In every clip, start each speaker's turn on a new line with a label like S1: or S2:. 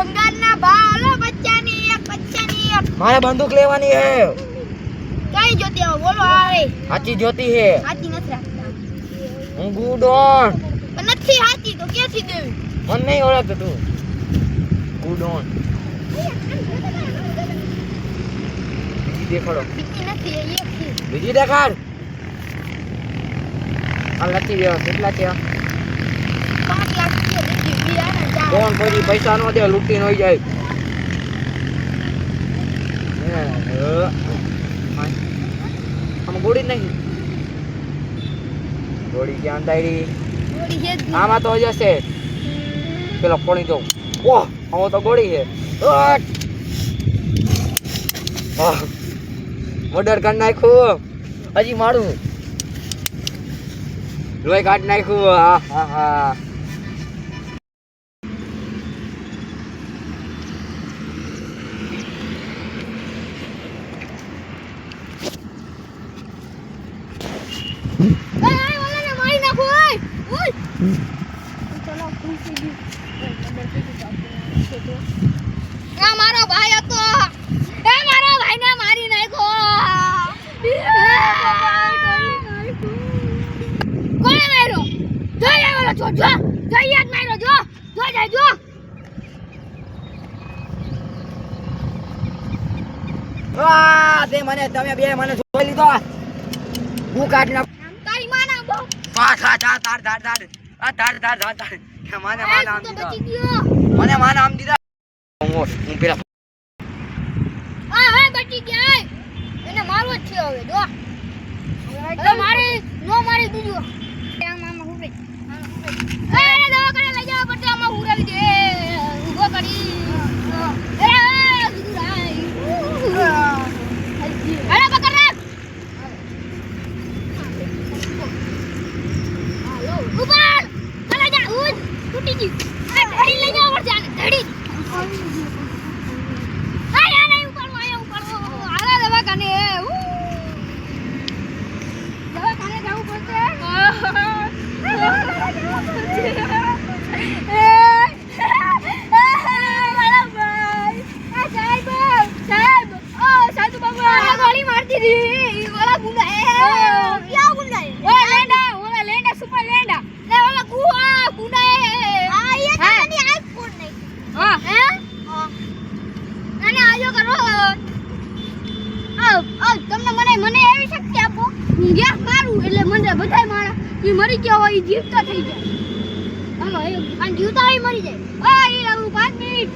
S1: બંગાળના ભાવ હાલો બચ્ચાની એક બચ્ચાની એક.
S2: મારે બંદૂક લેવાની હે.
S1: કઈ જોતી આવો બોલો આવે
S2: સાચી જોતી હે.
S1: હાથી નથી રાખતા.
S2: હું ગુડોન.
S1: પણ નથી સાચી તો ક્યાંથી દેવી?
S2: મને નહીં ઓળખતો તું. ગુડોન. બીજી દેખાડો.
S1: બીજી
S2: દેખાડ. આ લખી દેવા કેટલા
S1: પાંચ લાખ છે બીજી
S2: કોણ પછી પૈસા નો દે લૂંટી નો જાય. હે. ગોળી નહીં. ગોળી ક્યાં તારી. આમાં તો જશે પેલો પોણી દઉં. ઓહ આમાં તો ગોળી છે. મર્ડર કાઢ નાખ્યું. હજી મારું. લોહી કાઢ નાખ્યું. હા હા હા
S1: ઓય, ઓય, ઓલાને મારી નાખો, ઓય, ઓય. ચલો, ખુશી દી. ઓય, ખબર પડી તો આપણે છે તો. આ મારો ભાઈ હતો. એ મારા ભાઈને મારી નાખ્યો કોણે માર્યો? જોઈ આવેલો છો, જો. જોઈ જ માર્યો, જો. જો જાય, જો.
S2: આ, તે મને, તમે બે મને જોઈ લીધો. હું કાઢી નાખ.
S1: બહુ
S2: આ થા થા તાર તાર તાર આ તાર તાર તાર તાર મને માન આમ દીધા. મને માન આમ દીધા. હું હું પેલા
S1: હા હા બચી ગયા. એને મારવો જ છે હવે જો. હવે મારે નો મારી આમ આમ હુરે એ એને દવાખાને લઈ જવા પડશે આમાં હુરાવી દે ઊભો કરી એ ગુરાઈ અરે પકડ રાખ ઉપર ચલા જા ઉજ તૂટી ગઈ ધડી લઈ જાવ આને ધડી આય આને ઉપાડો આય ઉપાડો આલા દવાખાને ઉ. દવાખાને જવું પડશે એ, એ, મારા ભાઈ. એ, સાહેબ, સાહેબ. ઓ, સાધુ બાબુ, આ ગોળી મારતી હતી. ઓલા ગુંડા, એ. ઓય, લેંડા, ઓલા લેંડા, સુપર લેંડા. લે, ઓલા ગુ- આ ગુંડા, એ. હા. અને આજો કરો આવ આવ તમને મને મને એવી શક્તિ આપો. હું ગેસ મારું, એટલે મને બધાય માણા ઈ મરી ગયા હોય જીવતા થઈ જાય. એ અને જીવતા હોય મરી જાય. આ લાગુ 5 મિનિટ.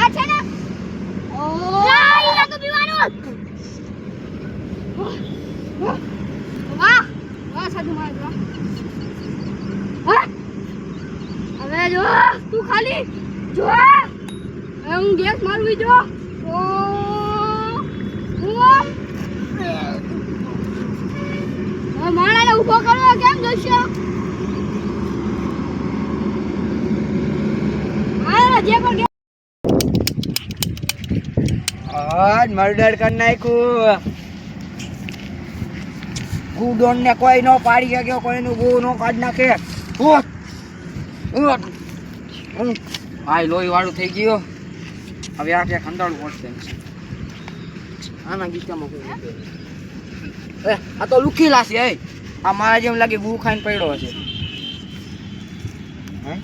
S1: આ છે ને? ઓ. આ તો પીવાનું. વાહ વાહ. સાધુ મહારાજ, વાહ. હવે જો, તું ખાલી જો. હું ગેસ મારવી જો. ઓ હવે માણાને ઊભો કરવો કેમ જોઈશે આ
S2: આજ મર્ડર કરી નાખ્યું ગુડોન ને કોઈ નો પાડી શક્યો કોઈનું ગુ નો કાઢ નાખે. ઉઠ. લોહી વાળું થઈ ગયું હવે આ ક્યાં ખંડાળું પડશે આના ગીતામાં કોઈ. આ તો લુખી લાશે એ આ મારા જેમ લાગે ગુ ખાઈને પડ્યો હશે. હે?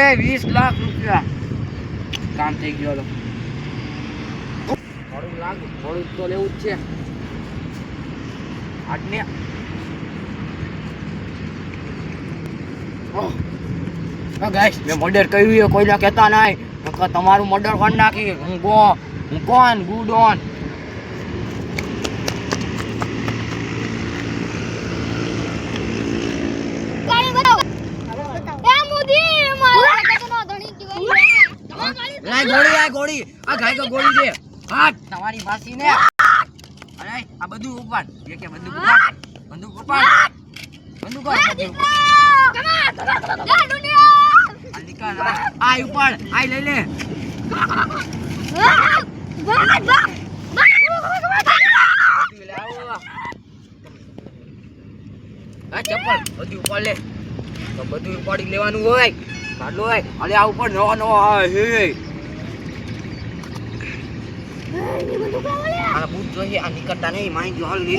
S2: એ વીસ લાખ રૂપિયા. કામ થઈ ગયો તો થોડું લાગુ થોડું તો લેવું જ છે. આજને. ગાઈસ મેં મર્ડર કર્યું એ કોઈને કહેતા નહીં. નકર તમારું મર્ડર કરી નાખી. હું ગો હું કોણ? ગુડ ઓન ગોળી આ ગોળી. આ ગાય તો ગોળી છે. તમારી માસી ને? અરે આ બધું ઉપાડ. એ કે બંદૂક ઉપાડ. બંદૂક ઉપાડ. બધું ઉપાડ. આ ઉપર આય લઈ લે. ચપ્પલ બધું ઉપર લે. તો બધું ઉપાડી લેવાનું હોય કાઢલો હોય. આ ઉપર નવો નવો હે આ બૂટ આ નીકળતા નહીં. માહિતી હાલ લઈ